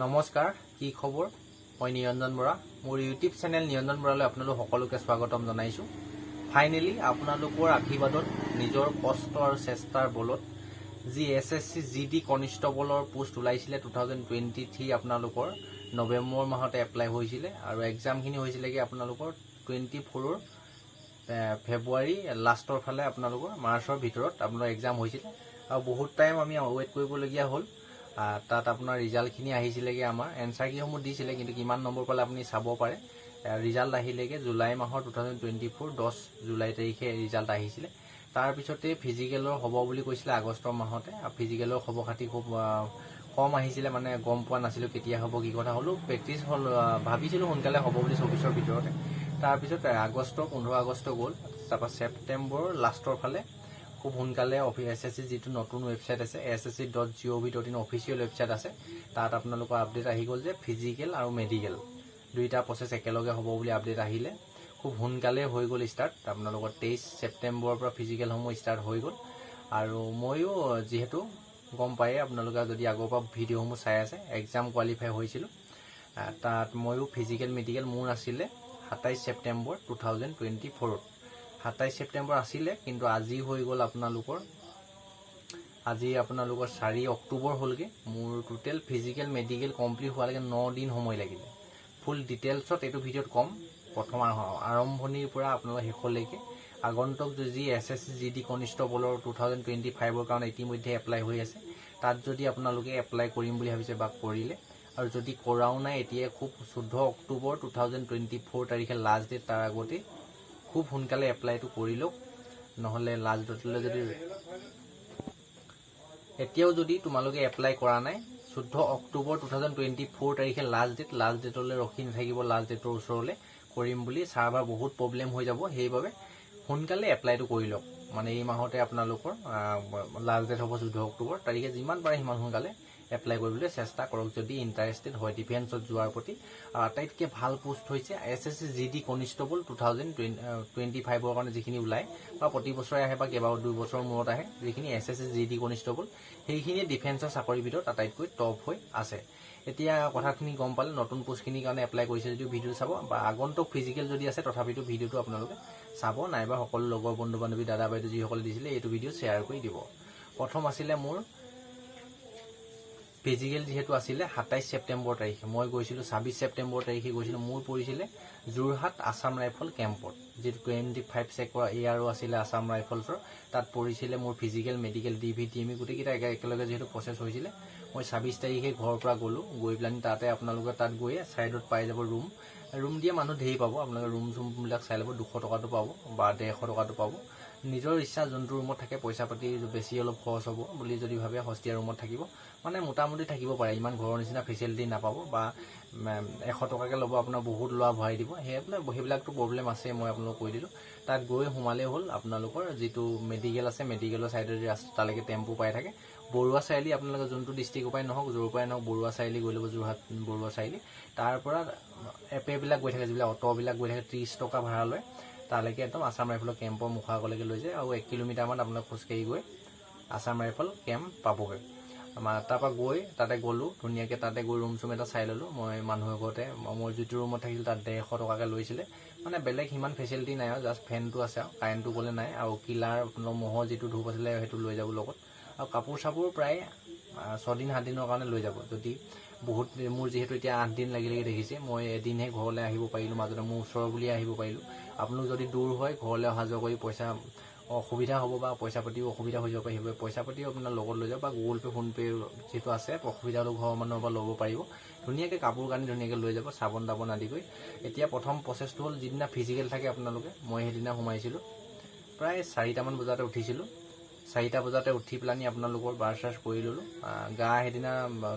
নমস্কাৰ, কি খবৰ? মই নিৰঞ্জন বৰা। মোৰ ইউটিউব চেনেল নিৰঞ্জন বৰালৈ আপোনালোক সকলোকে স্বাগতম জনাইছোঁ। ফাইনেলি আপোনালোকৰ আশীৰ্বাদত, নিজৰ কষ্ট আৰু চেষ্টাৰ বলত, যি S S C G D কনিষ্টবলৰ post ওলাইছিলে টু থাউজেণ্ড টুৱেণ্টি থ্ৰী আপোনালোকৰ, নৱেম্বৰ মাহতে এপ্লাই হৈছিলে আৰু এক্সামখিনি হৈছিলেগৈ আপোনালোকৰ টুৱেণ্টি ফ'ৰৰ ফেব্ৰুৱাৰী লাষ্টৰ ফালে আপোনালোকৰ মাৰ্চৰ ভিতৰত আপোনাৰ এক্সাম হৈছিলে। আৰু বহুত টাইম আমি ৱেইট কৰিবলগীয়া হ'ল। তাত আপোনাৰ ৰিজাল্টখিনি আহিছিলেগৈ আমাৰ। এনচাৰ কিসমূহ দিছিলে কিন্তু কিমান নম্বৰ পালে আপুনি চাব পাৰে। ৰিজাল্ট আহিলেগৈ জুলাই মাহৰ টু থাউজেণ্ড টুৱেণ্টি ফ'ৰ দহ জুলাই তাৰিখে ৰিজাল্ট আহিছিলে। তাৰপিছতে ফিজিকেলৰ হ'ব বুলি কৈছিলে আগষ্টৰ মাহতে। ফিজিকেলৰ খবৰ খাতি খুব কম আহিছিলে মানে গম পোৱা নাছিলোঁ কেতিয়া হ'ব কি কথা। হ'লেও প্ৰেক্টিচ হ'ল ভাবিছিলোঁ সোনকালে হ'ব বুলি চৌবিছৰ ভিতৰতে। তাৰপিছত আহ, আগষ্ট পোন্ধৰ আগষ্ট গ'ল। তাৰপৰা ছেপ্টেম্বৰ লাষ্টৰ ফালে খুব সোনকালে এছ এছ চি যিটো নতুন ৱেবছাইট আছে S S C dot G O' V dot in official website আছে, তাত আপোনালোকৰ আপডেট আহি গ'ল যে ফিজিকেল আৰু মেডিকেল দুইটা প্ৰচেছ একেলগে হ'ব বুলি আপডেট আহিলে। খুব সোনকালে হৈ গ'ল ষ্টাৰ্ট আপোনালোকৰ তেইছ ছেপ্টেম্বৰৰ পৰা ফিজিকেলসমূহ ষ্টাৰ্ট হৈ গ'ল। আৰু ময়ো যিহেতু গম পায়েই আপোনালোকে যদি আগৰ পৰা ভিডিঅ'সমূহ চাই আছে এক্সাম কোৱালিফাই হৈছিলোঁ। তাত ময়ো ফিজিকেল মেডিকেল মোৰ আছিলে সাতাইছ ছেপ্টেম্বৰ টু থাউজেণ্ড টুৱেণ্টি ফ'ৰত সাতাইছ ছেপ্টেম্বৰ আছিলে, কিন্তু আজি হৈ গ'ল আপোনালোকৰ। আজি আপোনালোকৰ চাৰি অক্টোবৰ হ'লগৈ। মোৰ টোটেল ফিজিকেল মেডিকেল কমপ্লিট হোৱালৈকে ন দিন সময় লাগিলে। ফুল ডিটেইলছত এইটো ভিডিঅ'ত ক'ম। প্ৰথম আৰ- আৰম্ভণিৰ পৰা আপোনালোকৰ শেষলৈকে। আগন্তুক যি S S C G D কনিষ্টবলৰ two thousand twenty ফাইভৰ কাৰণে ইতিমধ্যে এপ্লাই হৈ আছে। তাত যদি আপোনালোকে এপ্লাই কৰিম বুলি ভাবিছে বা কৰিলে, আৰু যদি কৰাও নাই, এতিয়া খুব চৈধ্য October two thousand twenty four তাৰিখে লাষ্ট ডেট তাৰ আগতে খুব সোনকালে এপ্লাইটো কৰি লওক। নহ'লে লাষ্ট ডেটলৈ যদি এতিয়াও যদি তোমালোকে এপ্লাই কৰা নাই, চৈধ্য October two thousand twenty four তাৰিখে লাষ্ট ডেট লাষ্ট ডেটলৈ ৰখি নাথাকিব লাষ্ট ডেটৰ ওচৰলৈ কৰিম বুলি। চাৰ্ভাৰ বহুত প্ৰব্লেম হৈ যাব, সেইবাবে সোনকালে এপ্লাইটো কৰি লওক। মানে এই মাহতে আপোনালোকৰ লাষ্ট ডেট হ'ব চৈধ্য অক্টোবৰ। তাৰিখে যিমান পাৰে সিমান সোনকালে এপ্লাই কৰিবলৈ চেষ্টা কৰক যদি ইণ্টাৰেষ্টেড হয় ডিফেন্সত যোৱাৰ প্ৰতি। আটাইতকৈ ভালো পোষ্ট হৈছে S S C G D constable two thousand twenty ফাইভৰ কাৰণে যিখিনি ওলায়, বা প্ৰতি বছৰে আহে বা কেইবা দুই বছৰৰ মূৰত আহে, যিখিনি S S C G D constable সেইখিনিয়ে ডিফেন্সৰ চাকৰিৰ ভিতৰত আটাইতকৈ টপ হৈ আছে। এতিয়া কথাখিনি গম পালে, নতুন পোষ্টখিনিৰ কাৰণে এপ্লাই কৰিছে যদিও ভিডিঅ' চাব, বা আগন্তুক ফিজিকেল যদি আছে, তথাপিতো ভিডিঅ'টো আপোনালোকে চাব, নাইবা সকলো লগৰ বন্ধু বান্ধৱী দাদা বাইদেউ যিসকলে দিছিলে, এইটো ভিডিঅ' শ্বেয়াৰ কৰি দিব। প্ৰথম আছিলে মোৰ ফিজিকেল যিহেতু আছিলে সাতাইছ ছেপ্টেম্বৰ তাৰিখে। মই গৈছিলোঁ ছাব্বিছ ছেপ্টেম্বৰ তাৰিখে গৈছিলোঁ। মোৰ পৰিছিলে যোৰহাট আছাম ৰাইফল কেম্পত, যিটো টুৱেণ্টি ফাইভ চেকৰ এয়াৰো আছিলে আছাম ৰাইফলছৰ। তাত পৰিছিলে মোৰ physical medical D V T M গোটেইকেইটা একে একেলগে যিহেতু প্ৰচেছ হৈছিলে। মই ছাব্বিছ তাৰিখে ঘৰৰ পৰা গ'লোঁ, গৈ পেলানি তাতে আপোনালোকে তাত গৈয়ে ছাইডত পাই যাব ৰুম ৰুম দিয়া মানুহ ধেৰ পাব। আপোনালোকে ৰুম চুমবিলাক চাই ল'ব, দুশ টকাটো পাব বা ডেৰশ টকাটো পাব। নিজৰ ইচ্ছা যোনটো ৰুমত থাকে পইচা পাতি বেছি অলপ খৰচ হ'ব বুলি যদি ভাবে সস্তীয়া ৰুমত থাকিব। মানে মোটামুটি থাকিব পাৰে ইমান ঘৰৰ নিচিনা ফেচিলিটি নাপাব বা এশ টকাকৈ ল'ব আপোনাৰ বহুত লোৱা ভৰাই দিব। সেইবিলাক সেইবিলাকতো প্ৰব্লেম আছে মই আপোনালোকক কৈ দিলোঁ। তাত গৈ সোমালেই হ'ল আপোনালোকৰ যিটো মেডিকেল আছে মেডিকেলৰ ছাইডেদি ৰাস্তা তালৈকে টেম্পু পাই থাকে। বৰুৱা চাৰিআলি আপোনালোকে যোনটো ডিষ্ট্ৰিক্টৰ পৰাই নহওক য'ৰ পৰাই নহওক বৰুৱা চাৰিআলি গৈ ল'ব যোৰহাট বৰুৱা চাৰিআলি। তাৰ পৰা এপেবিলাক গৈ থাকে যিবিলাক অ'টোবিলাক গৈ থাকে ত্ৰিছ টকা ভাড়া লয়। তালৈকে একদম আছাম ৰাইফলৰ কেম্পৰ মুখৰ আগলৈকে লৈ যায় আৰু এক কিলোমিটাৰমান আপোনাক খোজকাঢ়ি গৈ আছাম ৰাইফল কেম্প পাবগৈ। আমাৰ তাৰপৰা গৈ তাতে গ'লোঁ, ধুনীয়াকৈ তাতে গৈ ৰুম চুম এটা চাই ল'লোঁ। মই মানুহ এঘৰতে মই যিটো ৰুমত থাকিছিলোঁ তাত ডেৰশ টকাকৈ লৈছিলে। মানে বেলেগ সিমান ফেচিলিটি নাই আৰু জাষ্ট ফেনটো আছে আৰু কাৰেণ্টটো গ'লে নাই। আৰু কিলাৰ আপোনাৰ মহৰ যিটো ধূপ আছিলে, সেইটো লৈ যাব লগত। আৰু কাপোৰ চাপোৰ প্ৰায় ছদিন সাতদিনৰ কাৰণে লৈ যাব। যদি বহুত মোৰ যিহেতু এতিয়া আঠদিন লাগি লাগি দেখিছে মই এদিনহে ঘৰলৈ আহিব পাৰিলোঁ মাজতে মোৰ ওচৰৰ বুলিয়ে আহিব পাৰিলোঁ। আপোনালোক যদি দূৰ হয় ঘৰলৈ অহা যোৱা কৰি পইচা অসুবিধা হ'ব বা পইচা পাতিও অসুবিধা হৈ যাব পাৰে সেইবাবে পইচা পাতিও আপোনাৰ লগত লৈ যাব বা গুগল পে' ফোনপে' যিটো আছে অসুবিধা হ'লেও ঘৰৰ মানুহৰ পৰা ল'ব পাৰিব। ধুনীয়াকৈ কাপোৰ কানি ধুনীয়াকৈ লৈ যাব চাবোন তাবোন আদি কৰি। এতিয়া প্ৰথম প্ৰচেছটো হ'ল যিদিনা ফিজিকেল থাকে আপোনালোকে মই সেইদিনা সোমাইছিলোঁ। প্ৰায় চাৰিটামান বজাতে উঠিছিলোঁ। চাৰিটা বজাতে উঠি পেলানি আপোনালোকৰ বাৰ চাৰ্জ কৰি ল'লোঁ। গা সেইদিনা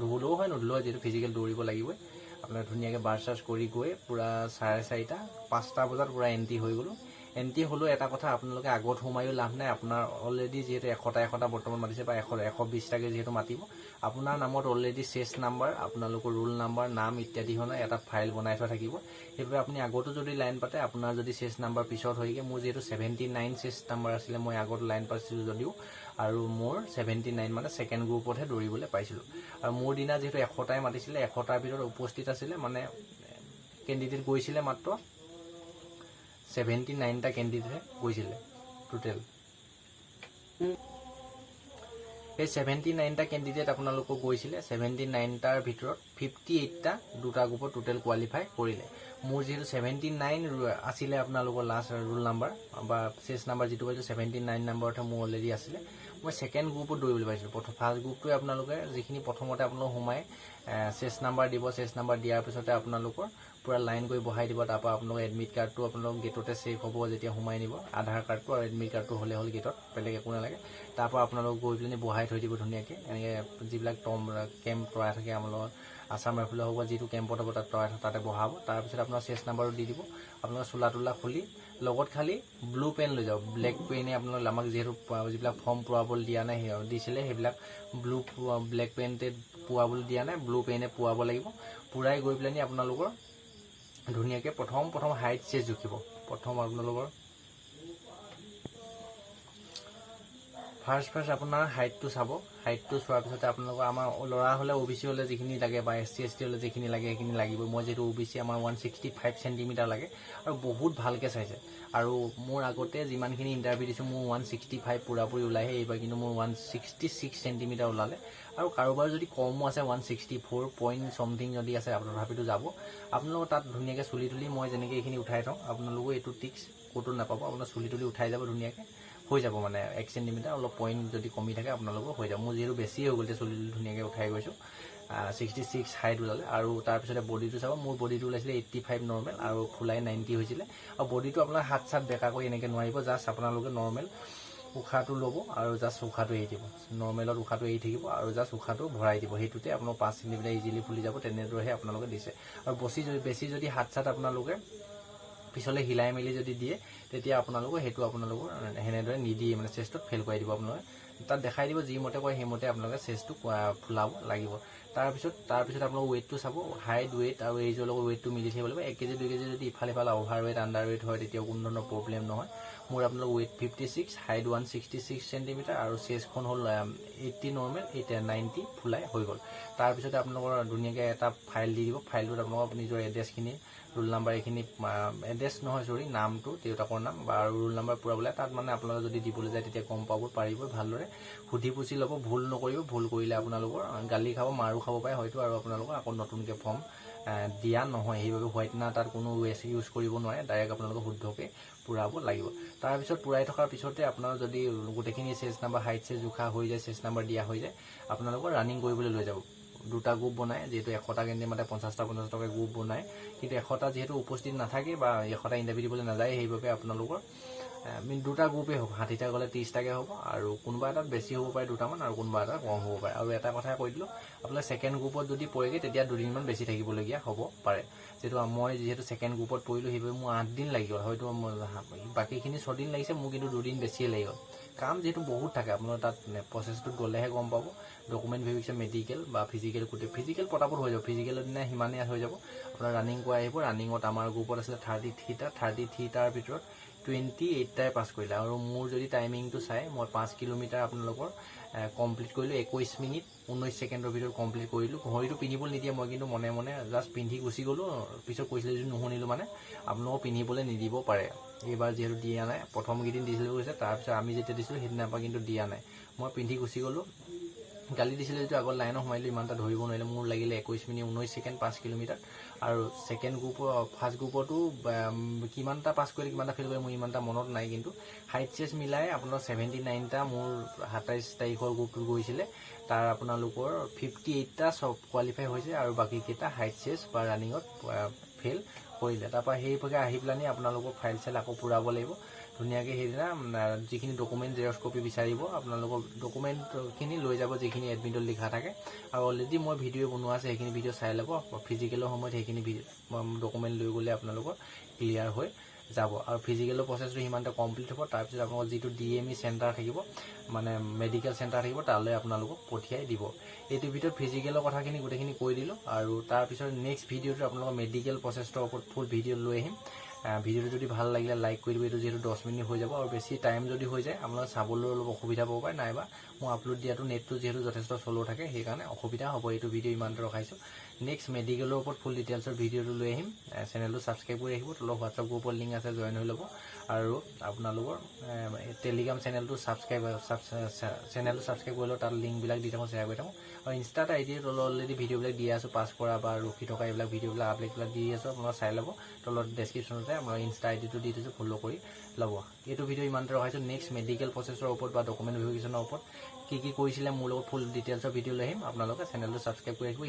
ধুলেও হয় নুধুলেও হয়, যিহেতু ফিজিকেল দৌৰিব লাগিবই। আপোনাৰ ধুনীয়াকৈ বাৰ চাৰ্জ কৰি গৈ পূৰা চাৰে চাৰিটা, পাঁচটা বজাত পূৰা এণ্ট্ৰি হৈ গ'লোঁ। এণ্ট্ৰি হ'লেও এটা কথা আপোনালোকে আগত সোমায়ো লাভ নাই। আপোনাৰ অলৰেডি যিহেতু এশটা এশটা বৰ্তমান মাতিছে বা এশ এশ বিছটাকৈ যিহেতু মাতিব। আপোনাৰ নামত অলৰেডি চেছ নাম্বাৰ, আপোনালোকৰ ৰোল নাম্বাৰ, নাম ইত্যাদি ধৰণৰ এটা ফাইল বনাই থোৱা থাকিব। সেইবাবে আপুনি আগতো যদি লাইন পাতে, আপোনাৰ যদি চেছ নাম্বাৰ পিছত হয়গৈ, মোৰ যিহেতু ছেভেণ্টি নাইন চেছ নাম্বাৰ আছিলে, মই আগত লাইন পাতিছিলোঁ যদিও, আৰু মোৰ ছেভেণ্টি নাইন মানে ছেকেণ্ড গ্ৰুপতহে দৌৰিবলৈ পাইছিলোঁ। আৰু মোৰ দিনা যিহেতু এশটাই মাতিছিলে, এশটাৰ ভিতৰত উপস্থিত আছিলে মানে কেণ্ডিডেট গৈছিলে মাত্ৰ। ছেভেণ্টি নাইনটা কেণ্ডিডেটহে গৈছিলে টোটেল সেই ছেভেণ্টি নাইনটা কেণ্ডিডেট আপোনালোকক গৈছিলে ছেভেণ্টি নাইনটাৰ ভিতৰত ফিফটি এইটটা দুটা গ্ৰুপত টোটেল কোৱালিফাই কৰিলে। মোৰ যিহেতু ছেভেণ্টি নাইন আছিলে আপোনালোকৰ লাষ্ট ৰোল নাম্বাৰ বা চেছ নাম্বাৰ যিটো পাইছোঁ ছেভেণ্টি নাইন নাম্বাৰতহে মোৰ অলৰেডি আছিলে। মই ছেকেণ্ড গ্ৰুপত দৌৰিবলৈ পাইছিলোঁ। প্ৰথম ফাৰ্ষ্ট গ্ৰুপটোৱে আপোনালোকে যিখিনি প্ৰথমতে আপোনালোক সোমাই চেছ নাম্বাৰ দিব চেছ নাম্বাৰ দিয়াৰ পিছতে আপোনালোকৰ পূৰা লাইন কৰি বহাই দিব তাৰপৰা আপোনালোকৰ এডমিট কাৰ্ডটো আপোনালোক গেটতে ছেভ হ'ব যেতিয়া সোমাই নিব। আধাৰ কাৰ্ডটো আৰু এডমিট কাৰ্ডটো হ'লে হ'ল গেটত বেলেগ একো নালাগে। তাৰপৰা আপোনালোক গৈ পিনি বহাই থৈ দিব ধুনীয়াকৈ। এনেকৈ যিবিলাক টম কেম্প তৰাই থাকে আপোনালোকৰ আছাম ৰাইফলৰ হ'ব যিটো কেম্পত হ'ব তাত তৰাই তাতে বহাব। তাৰপিছত আপোনাৰ চেছ নাম্বাৰটো দি দিব। আপোনালোকৰ চোলা তোলা খুলি লগত খালি ব্লু পেন লৈ যাব। ব্লেক পেনে আপোনালোকে আমাক যিহেতু যিবিলাক ফৰ্ম পূৰাবলৈ দিয়া নাই দিছিলে সেইবিলাক ব্লু ব্লেক পেনতে পোৱাবলৈ দিয়া নাই ব্লু পেনে পোৱাব লাগিব। পূৰাই গৈ পেলাইনি আপোনালোকৰ ধুনীয়াকৈ প্ৰথম প্ৰথম হাইট চেজ জুখিব। প্ৰথম আপোনালোকৰ ফাৰ্ষ্ট ফাৰ্ষ্ট আপোনাৰ হাইটটো চাব। হাইটটো চোৱাৰ পিছতে আপোনালোকৰ আমাৰ ল'ৰা হ'লে অ' বি চি হ'লে যিখিনি লাগে বা এছ চি এছ টি হ'লে যিখিনি লাগে, সেইখিনি লাগিব। মই যিহেতু অ' বি চি আমাৰ ওৱান ছিক্সটি ফাইভ চেণ্টিমিটাৰ লাগে আৰু বহুত ভালকৈ চাইছে। আৰু মোৰ আগতে যিমানখিনি ইণ্টাৰভিউ দিছোঁ, মোৰ ওৱান ছিক্সটি ফাইভ পূৰাপূৰি ওলাইহে এইবাৰ কিন্তু মোৰ ওৱান ছিক্সটি ছিক্স চেণ্টিমিটাৰ ওলালে। আৰু কাৰোবাৰ যদি কমো আছে one sixty four point something যদি আছে, তথাপিতো যাব। আপোনালোকৰ তাত ধুনীয়াকৈ চুলি তুলি মই যেনেকৈ এইখিনি উঠাই থওঁ আপোনালোকেও এইটো টিক্স ক'তো নাপাব। আপোনাৰ চুলি তুলি উঠাই যাব ধুনীয়াকৈ। হৈ যাব মানে এক চেণ্টিমিটাৰ অলপ পইণ্ট যদি কমি থাকে আপোনালোকৰ, হৈ যাব। মোৰ যিহেতু বেছি হৈ গ'ল এতিয়া চুলি ধুনীয়াকৈ উঠাই গৈছোঁ ছিক্সটি ছিক্স হাইট ওলালে। আৰু তাৰপিছতে বডিটো চাব, মোৰ বডিটো ওলাইছিলে এইট্টি ফাইভ নৰ্মেল আৰু ফুলাই নাইণ্টি হৈছিলে। আৰু বডিটো আপোনাৰ হাত চাত বেকা কৰি এনেকৈ নোৱাৰিব জাষ্ট আপোনালোকে নৰ্মেল উশাহটো ল'ব আৰু জাষ্ট উশাহটো এৰি দিব। নৰ্মেলত উশাহটো এৰি থাকিব আৰু জাষ্ট উশাহটো ভৰাই দিব। সেইটোতে আপোনাৰ পাঁচ চেণ্টিমিটাৰ ইজিলি ফুলি যাব, তেনেদৰেহে আপোনালোকে দিছে। আৰু বেছি যদি বেছি যদি হাত চাত আপোনালোকে পিছলৈ হিলাই মেলি যদি দিয়ে তেতিয়া আপোনালোকৰ সেইটো আপোনালোকৰ সেনেদৰে নিদিয়ে মানে চেষ্টত ফেইল কৰাই দিব আপোনালোকে। তাত দেখাই দিব যিমতে কয় সেইমতে আপোনালোকে চেষ্টটো ফুলাব লাগিব। তাৰপিছত তাৰপিছত আপোনালোকৰ ৱেইটটো চাব হাইট ৱেইট আৰু এইজৰ লগত ৱেইটটো মিলি থাকিব লাগিব। এক কেজি দুই কেজি যদি ইফাল সিফাল অভাৰ ৱেইট আণ্ডাৰ ৱেইট হয় তেতিয়াও কোনো ধৰণৰ প্ৰব্লেম নহয়। মোৰ আপোনালোকৰ weight fifty six height one sixty six centimetre আৰু চেষ্টখন হ'ল এইট্টি নৰ্মেল এইট নাইণ্টি ফুলাই হৈ গ'ল। তাৰপিছতে আপোনালোকৰ ধুনীয়াকৈ এটা ফাইল দি দিব। ফাইলটোত আপোনালোকৰ নিজৰ এড্ৰেছখিনি ৰোল নাম্বাৰ এইখিনি এড্ৰেছ নহয় চৰি নামটো দেউতাকৰ নাম বা ৰোল নাম্বাৰ পূৰাবলৈ তাত মানে আপোনালোকে যদি দিবলৈ যায় তেতিয়া গম পাব পাৰিব ভালদৰে। সুধি পুচি ল'ব ভুল নকৰিব ভুল কৰিলে আপোনালোকৰ গালি খাব মাৰো খাব পাৰে হয়তো আৰু আপোনালোকৰ আকৌ নতুনকৈ ফৰ্ম দিয়া নহয়। সেইবাবে হোৱাইটনাৰ তাত কোনো ৱেচ ইউজ কৰিব নোৱাৰে ডাইৰেক্ট আপোনালোকে শুদ্ধকৈ পূৰাব লাগিব। তাৰপিছত পূৰাই থকাৰ পিছতে আপোনাৰ যদি গোটেইখিনি চেজ নাম্বাৰ হাইট চেজ জোখা হৈ যায় চেজ নাম্বাৰ দিয়া হৈ যায় আপোনালোকৰ ৰানিং কৰিবলৈ লৈ যাব। দুটা গ্ৰুপ বনায় যিহেতু এশটা কেন্দ্ৰীয় মাতে পঞ্চাছটা পঞ্চাছ টকা গ্ৰুপ বনায়। কিন্তু এশটা যিহেতু উপস্থিত নাথাকে বা এশটা ইণ্টাৰভিউ দিবলৈ নাযায় সেইবাবে আপোনালোকৰ দুটা গ্ৰুপেই হ'ব ষাঠিটা গ'লে ত্ৰিছটাকৈ হ'ব আৰু কোনোবা এটাত বেছি হ'ব পাৰে দুটামান আৰু কোনোবা এটাত কম হ'ব পাৰে। আৰু এটা কথা কৈ দিলোঁ, আপোনাৰ ছেকেণ্ড গ্ৰুপত যদি পৰেগৈ, তেতিয়া দুদিনমান বেছি থাকিবলগীয়া হ'ব পাৰে। যিহেতু মই যিহেতু ছেকেণ্ড গ্ৰুপত পৰিলোঁ, সেইবাবে মোৰ আঠদিন লাগি গ'ল। হয়তো বাকীখিনি ছদিন লাগিছে, মোৰ কিন্তু দুদিন বেছিয়ে লাগি গ'ল। কাম যিহেতু বহুত থাকে, আপোনাৰ তাত প্ৰচেছটোত গ'লেহে গম পাব। ডকুমেণ্ট ভেৰিফিকেশ্যন মেডিকেল বা ফিজিকেল গোটেই ফিজিকেল পটাপট হৈ যাব। ফিজিকেলৰ দিনা সিমানেই হৈ যাব। আপোনাৰ ৰানিং কৰাই আহিব। ৰানিঙত আমাৰ গ্ৰুপত আছিলে থাৰ্টি থ্ৰীটা থাৰ্টি থ্ৰীটাৰ ভিতৰত টুৱেণ্টি এইটটাই পাছ কৰিলে আৰু মোৰ যদি টাইমিংটো চাই মই পাঁচ কিলোমিটাৰ আপোনালোকৰ কমপ্লিট কৰিলোঁ একৈছ মিনিট ঊনৈছ ছেকেণ্ডৰ ভিতৰত কমপ্লিট কৰিলোঁ। ঘড়ীটো পিন্ধিবলৈ নিদিয়ে মই কিন্তু মনে মনে জাষ্ট পিন্ধি গুচি গ'লোঁ। পিছত কৈছিলে যদি নুশুনিলোঁ মানে আপোনালোকক পিন্ধিবলৈ নিদিব পাৰে। এইবাৰ যিহেতু দিয়া নাই প্ৰথম কেইদিন দিছিলোঁ কৈছে তাৰপিছত আমি যেতিয়া দিছিলোঁ সেইদিনাৰ পৰা কিন্তু দিয়া নাই। মই পিন্ধি গুচি গ'লোঁ গালি দিছিলে যিটো আগত লাইনত সোমাইলোঁ, ইমান এটা ধৰিব নোৱাৰিলে। মোৰ লাগিলে একৈছ মিনিট ঊনৈছ ছেকেণ্ড পাঁচ কিলোমিটাৰ। আৰু ছেকেণ্ড গ্ৰুপৰ ফাৰ্ষ্ট গ্ৰুপতো কিমানটা পাছ কৰিলে কিমানটা ফেইল কৰিলে, মোৰ ইমান এটা মনত নাই। কিন্তু হাইট চেছ মিলাই আপোনাৰ ছেভেণ্টি নাইনটা মোৰ সাতাইছ তাৰিখৰ গ্ৰুপটোত গৈছিলে। তাৰ আপোনালোকৰ ফিফটি এইটটা চব কোৱালিফাই হৈছে আৰু বাকীকেইটা হাইট চেছ বা ৰানিঙত ফেইল কৰিলে। তাৰপৰা সেইভাগে আহি পেলানি আপোনালোকৰ ফাইল চাইল আকৌ পূৰাব লাগিব। ধুনীয়াকৈ সেইদিনা যিখিনি ডকুমেণ্ট জেৰক্স কপি বিচাৰিব আপোনালোকৰ ডকুমেণ্টখিনি লৈ যাব যিখিনি এডমিটত লিখা থাকে। আৰু অলৰেডি মই ভিডিঅ' বনোৱা আছে, সেইখিনি ভিডিঅ' চাই ল'ব। ফিজিকেলৰ সময়ত সেইখিনি ডকুমেণ্ট লৈ গ'লে আপোনালোকৰ ক্লিয়াৰ হৈ যাব। আৰু ফিজিকেলৰ প্ৰচেছটো সিমানতে কমপ্লিট হ'ব। তাৰপিছত আপোনালোকৰ যিটো ডি এম ই চেণ্টাৰ থাকিব মানে মেডিকেল চেণ্টাৰ থাকিব, তালৈ আপোনালোকক পঠিয়াই দিব। এইটোৰ ভিতৰত ফিজিকেলৰ কথাখিনি গোটেইখিনি কৈ দিলোঁ। আৰু তাৰপিছত নেক্সট ভিডিঅ'টো আপোনালোকৰ মেডিকেল প্ৰচেছটোৰ ওপৰত ফুল ভিডিঅ' লৈ আহিম। ভিডিঅ'টো যদি ভালো লাগিলে লাইক কৰি দিব এইটো যিহেতু দহ মিনিট হৈ যাব আৰু বেছি টাইম যদি হৈ যায় আপোনাৰ চাবলৈ অলপ অসুবিধা পাব পাৰে, নাইবা মই আপলোড দিয়াটো নেটটো যিহেতু যথেষ্ট শ্ল' থাকে, সেইকাৰণে অসুবিধা হ'ব এইটো ভিডিঅ' ইমানতে ৰখাইছোঁ। নেক্সট মেডিকেলৰ ওপৰত ফুল ডিটেইলছৰ ভিডিঅ'টো লৈ আহিম। চেনেলটো ছাবস্ক্ৰাইব কৰি ৰাখিব। তলত হোৱাটছআপ গ্ৰুপৰ লিংক আছে জইন হৈ ল'ব। আৰু আপোনালোকৰ টেলিগ্ৰাম চেনেলটো ছাবস্ক্ৰাইব চেনেলটো ছাবস্ক্ৰাইব কৰি লওক তাত লিংকবিলাক দি থাকোঁ শ্বেয়াৰ কৰি থাকোঁ। আৰু ইনষ্টাত আই ডি তলত অলৰেডি ভিডিঅ'বিলাক দি আছোঁ। পাছ কৰা বা ৰখি থকা এইবিলাক ভিডিঅ'বিলাক আপডেটবিলাক দি আছোঁ। আপোনালোকে চাই ল'ব। তলত ডেছক্ৰিপশ্যনতে আমাৰ ইনষ্টা আই ডিটো দি দিছোঁ ফ'ল' কৰি ল'ব। এইটো ভিডিঅ' ইমানতে ৰখাইছোঁ। নেক্সট মেডিকেল প্ৰচেছৰ ওপৰত বা ডকুমেণ্ট ভেৰিফিকেশ্যনৰ ওপৰত কি কি কৰিছিলে, মোৰ লগত ফুল ডিটেইলছৰ ভিডিঅ' লৈ আহিম। আপোনালোকে চেনেলটো ছাবস্ক্ৰাইব কৰি ৰাখিব।